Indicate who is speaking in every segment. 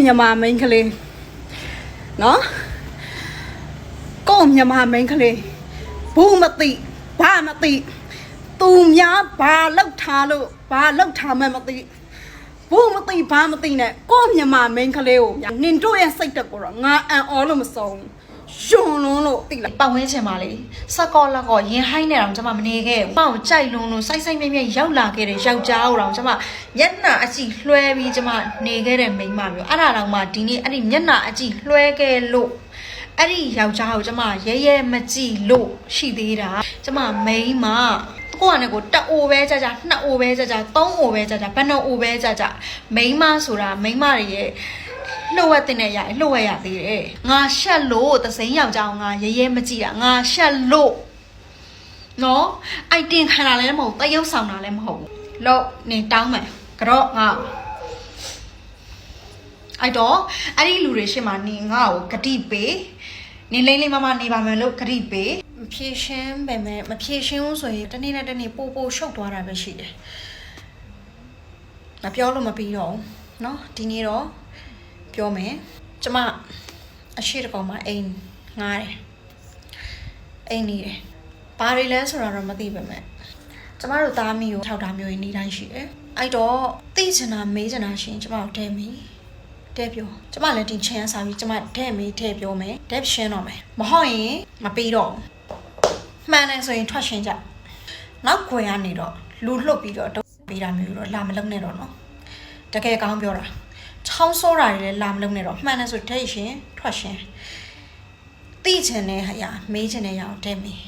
Speaker 1: မြမမိန်းကလေးနော်ကို့မြမမိန်းကလေးဘူးမသိဘာမသိသူများဘာလောက်ထားလို့ဘာလောက်ထားမှမသိဘူးမသိဘာမသိနဲ့ကို့မြမမိန်းကလေးကိုနင်တို့ရဲ့စိတ်တက်ကိုတော့ငါအံ့ဩလို့မဆုံး ရှင်လုံးလို့သိလား
Speaker 2: ပတ်ဝန်းကျင်မှာလေစကောလက်ကောရင်ဟိုင်းနေတော့ကျွန်မမနေခဲ့ဘူး။ပေါ့ကြိုက်လုံးလုံးစိုက်စိုက်မြဲမြဲရောက်လာခဲ့တဲ့ယောက်ျားကိုတော့ကျွန်မမျက်နှာအကြည့်လွှဲပြီးကျွန်မနေခဲ့တဲ့မိန်းမမျိုးအဲ့ဒါတော့မှဒီနေ့အဲ့ဒီမျက်နှာအကြည့်လွှဲခဲ့လို့အဲ့ဒီယောက်ျားကိုကျွန်မရဲရဲမကြည့်လို့ရှိသေးတာကျွန်မမိန်းမကိုကလည်းကိုတက်အိုပဲကြကြနှစ်အိုပဲကြကြသုံးအိုပဲကြကြဘယ်နှအိုပဲကြကြမိန်းမဆိုတာမိန်းမတွေရဲ့ လှုပ်ဝက်တင်တဲ့ရလှုပ်ဝက်ရသေးတယ်ငါရှက်လို့သစိမ်းယောက်ျားငါရဲရဲမကြည့်တာငါရှက်လို့နော်အိုက်တင်ခံတာလည်းမဟုတ်တရုပ်ဆောင်တာလည်းမဟုတ်ဘူးလို့နေတောင်းမယ်ကြော့ငါအဲ့တော့အဲ့ဒီလူတွေရှေ့မှာနေငါ့ကိုဂတိပေးနေလိမ့်လိမ့်မမနေပါမယ်လို့ဂတိပေးမဖြည့်ရှင်းပဲမဲ့မဖြည့်ရှင်းဘူးဆိုရင်တနေ့နဲ့တနေ့ပို့ပို့ရှုပ်သွားတာပဲရှိတယ်မပြောလို့မပြီးတော့ဘူးเนาะဒီနေ့တော့ ပြောမယ်ကျမအရှိတကောင်မှာအိမ်ငားတယ်အိမ်နေတယ်ဘာတွေလဲဆိုတာတော့မသိပါမဲ့ကျမတို့သားမီးကိုထောက်တာမျိုးရင်းနေတိုင်းရှိတယ်အဲ့တော့သိချင်တာမေးချင်တာရှင်ကျမတို့တဲမီတဲပြောကျမလည်းတင်ချင်စားပြီးကျမတဲမီတဲပြောမယ်တဲရှင်းတော့မယ်မဟုတ်ရင်မပြီးတော့ဘူးမှန်တယ်ဆိုရင်ထွက်ရှင်းကြနောက်ခွေကနေတော့လူလှုပ်ပြီးတော့တုံးပေးတာမျိုးတော့လာမလုံးနဲ့တော့နော်တကယ်ကောင်းပြောတာ ချောင်းစောတာတွေလည်းလာမလုံးနဲ့တော့မှန်တယ်ဆိုတဲ့ရှင်ထွက်ရှင်သိချင်တဲ့ဟာရမေးချင်တဲ့ရအောင်တဲ့မေး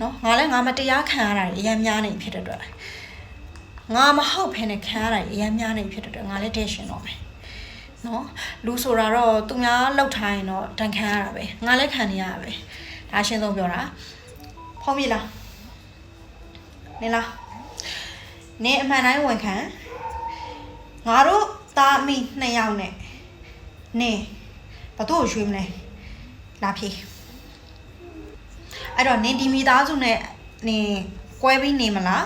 Speaker 2: နော်ငါလည်းငါမတရားခံရတာတွေအများများနေဖြစ်တဲ့အတွက်ငါမဟုတ်ဖ ೇನೆ ခံရတာတွေအများများနေဖြစ်တဲ့အတွက်ငါလည်းတဲ့ရှင်တော့မယ်နော်လူဆိုတာတော့သူများလောက်ထားရင်တော့တန်ခံရတာပဲငါလည်းခံနေရတာပဲဒါရှင်းဆုံးပြောတာဖုံးပြီလားနေလားနေအမှန်တိုင်းဝန်ခံငါတို့ သားအမိနှစ်ယောက်နဲ့နေဘသူ့ကိုရွှေ့မလဲလာဖြေအဲ့တော့နင်ဒီမိသားစုနဲ့နင်ကွဲပြီးနေမလား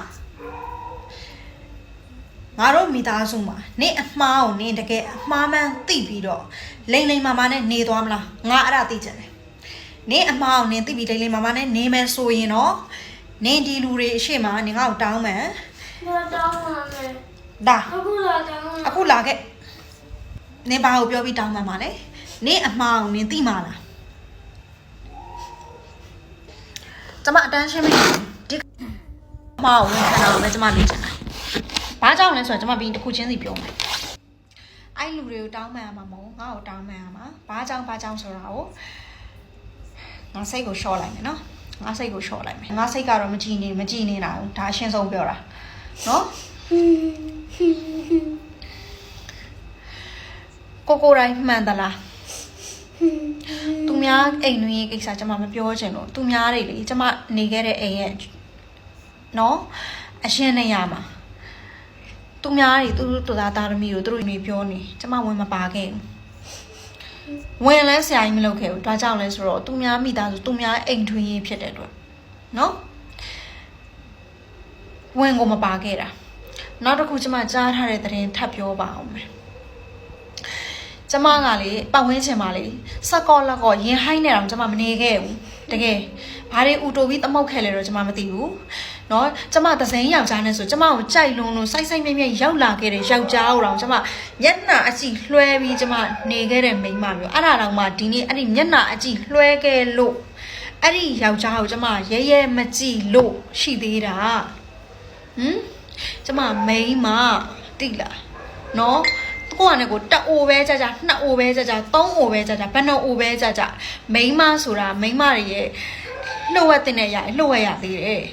Speaker 2: ငါတို့မိသားစုမှာနင်အမှားကိုနင်တကယ်အမှားမှန်သိပြီးတော့လိမ့်လိမ့်မာမာနဲ့နေသွားမလားငါအဲ့ဒါသိချင်တယ်နင်အမှားကိုနင်သိပြီးလိမ့်လိမ့်မာမာနဲ့နေမယ်ဆိုရင်တော့နင်ဒီလူတွေအရှိမနင်ငါ့ကိုတောင်းမယ်
Speaker 3: မတောင်းပါနဲ့
Speaker 2: ဒါ
Speaker 3: အခုလာတောင်း
Speaker 2: အခုလာခဲ့နင်ဘာကိုပြောပြီးတောင်းမှမှာလဲနင်အမှားကိုနင်သိမှာလားကျမအတန်းရှင်းမိဒီအမှားကိုဝင်ခံတာကိုပဲကျမလေ့ချင်တာဘာကြောင့်လဲဆိုတော့ကျမပြီးတစ်ခုချင်းစီပြောမယ်အဲ့လူတွေကိုတောင်းမှန်ရမှာမဟုတ်ငါ့ကိုတောင်းမှန်ရမှာဘာကြောင့်ဘာကြောင့်ဆိုတာကိုငါစိတ်ကိုလျှော့လိုက်မယ်နော်ငါစိတ်ကိုလျှော့လိုက်မယ်ငါစိတ်ကတော့မကြည်နေမကြည်နေတာဘူးဒါအရှင်းဆုံးပြောတာနော် ကိုကိုတိုင်းမှန်သလားသူများအိမ်တွင်ရဲ့ကိစ္စကျွန်မမပြောချင်လို့သူများတွေလေကျွန်မနေခဲ့တဲ့အိမ်ရဲ့နော်အရှင်းနေရမှာသူများတွေသူတို့သားသားသမီးကိုသူတို့နေပြောနေကျွန်မဝင်မပါခဲ့ဘူးဝင်လဲဆရာကြီးမလုပ်ခဲ့ဘူးဒါကြောင့်လဲဆိုတော့သူများမိသားစုသူများအိမ်တွင်ရဲ့ဖြစ်တဲ့အတွက်နော်ဝင်ကိုမပါခဲ့တာ နောက်တစ်ခုကျွန်မကြားထားတဲ့သတင်းထပ်ပြောပါအောင်မယ် ကျမကလေပတ်ဝန်းကျင်မှာလေစကောလက်ကောရင်ဟိုင်းနေတော့ကျမမနေခဲ့ဘူးတကယ်ဘာတွေဥတိုပြီးသမုတ်ခဲ့လဲတော့ကျမမသိဘူးเนาะကျမသစိမ်းယောက်ျားနဲ့ဆိုကျမကိုကြိုက်လွန်းလို့စိုက်စိုက်မြဲမြဲရောက်လာခဲ့တဲ့ယောက်ျားကိုတော့ကျမမျက်နှာအကြည့်လွှဲပြီးကျမနေခဲ့တဲ့မိန်းမမျိုးအဲ့ဒါတော့မှဒီနေ့အဲ့ဒီမျက်နှာအကြည့်လွှဲခဲ့လို့အဲ့ဒီယောက်ျားကိုကျမရဲရဲမကြည့်လို့ရှိသေးတာဟမ် ကျမမိန်းမတိလားနော်ကိုကလည်းကိုတအိုပဲကြကြနှစ်အိုပဲကြကြသုံးအိုပဲကြကြဘယ်နှအိုပဲကြကြမိန်းမဆိုတာမိန်းမတွေရဲ့လှုပ်ဝက်တင်တဲ့အရာလှုပ်ဝက်ရသေးတယ်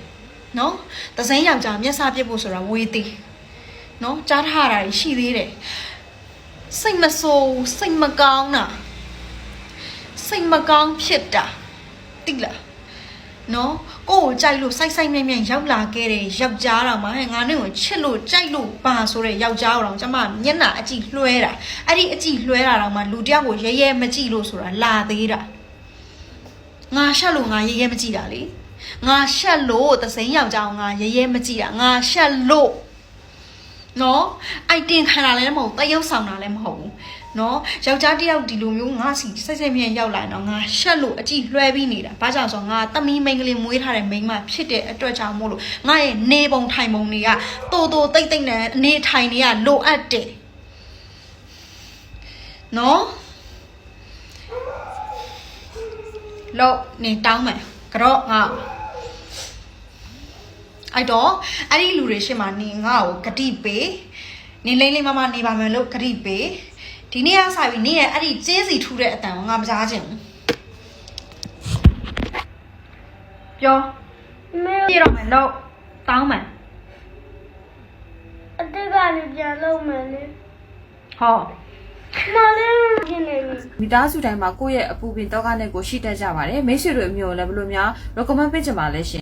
Speaker 2: နော်သစိမ်းယောက်ျားမျက်စာပြစ်ဖို့ဆိုတာဝေးသေးနော်ကြားထားတာရှိသေးတယ်စိတ်မဆိုးစိတ်မကောင်းတာစိတ်မကောင်းဖြစ်တာတိလား နော်ကိုယ့်ကိုကြိုက်လို့စိုက်စိုက်မြဲမြဲရောက်လာခဲ့တဲ့ယောက်ျားတော်မှာဟဲ့ငါနဲ့ကိုချစ်လို့ကြိုက်လို့ပါဆိုတဲ့ယောက်ျားတော်ကျမမျက်နှာအကြည့်လွှဲတာအဲ့ဒီအကြည့်လွှဲတာတော့မှလူတစ်ယောက်ကိုရဲရဲမကြည့်လို့ဆိုတာလာသေးတာငါရှက်လို့ငါရဲရဲမကြည့်တာလေငါရှက်လို့သစိမ်းယောက်ျားကိုငါရဲရဲမကြည့်တာငါရှက်လို့ နော်အိုက်တင်ခံတာလည်းမဟုတ်တရုပ်ဆောင်တာလည်းမဟုတ်ဘူးနော်ယောက်ျားတစ်ယောက်ဒီလိုမျိုးငါစီစိတ်စိတ်မြင်ရောက်လာရင်တော့ငါရှက်လို့အကြည့်လွှဲပြီးနေတာဘာကြောင့်ဆိုတော့ငါသမီးမိန်းကလေးမွေးထားတဲ့မိန်းမဖြစ်တဲ့အတွက်ကြောင့်မို့လို့ငါရဲ့နေပုံထိုင်ပုံတွေကတိုးတိုးတိတ်တိတ်နဲ့အနေထိုင်တွေကလိုအပ်တယ်နော်လို့နေတောင်းမယ်ကြော့ငါ အဲ့တော့အဲ့ဒီလူတွေရှေ့မှာနေငါ့ကိုဂတိပေးနေလိမ့်လိမ့်မမနေပါမယ်လို့ဂတိပေးဒီနေ့ကစပြီးနေရဲ့အဲ့ဒီကျင်းစီထူတဲ့အတန်ကိုငါမကြားချင်ဘူးပြော
Speaker 3: မေ
Speaker 2: ပြတော့မယ်လို့တောင်းမယ်
Speaker 3: အတက်ကလည်းပြန်လုပ်မယ်လေ
Speaker 2: ဟော
Speaker 3: မလေးပြင်းနေပြီ
Speaker 4: မိသားစုတိုင်းမှာကိုယ့်ရဲ့အပူပင်တောကနဲ့ကိုရှိတတ်ကြပါတယ်မိတ်ဆွေတို့အမျိုးလည်းဘယ်လိုများ recommend ပေးချင်ပါလဲရှင်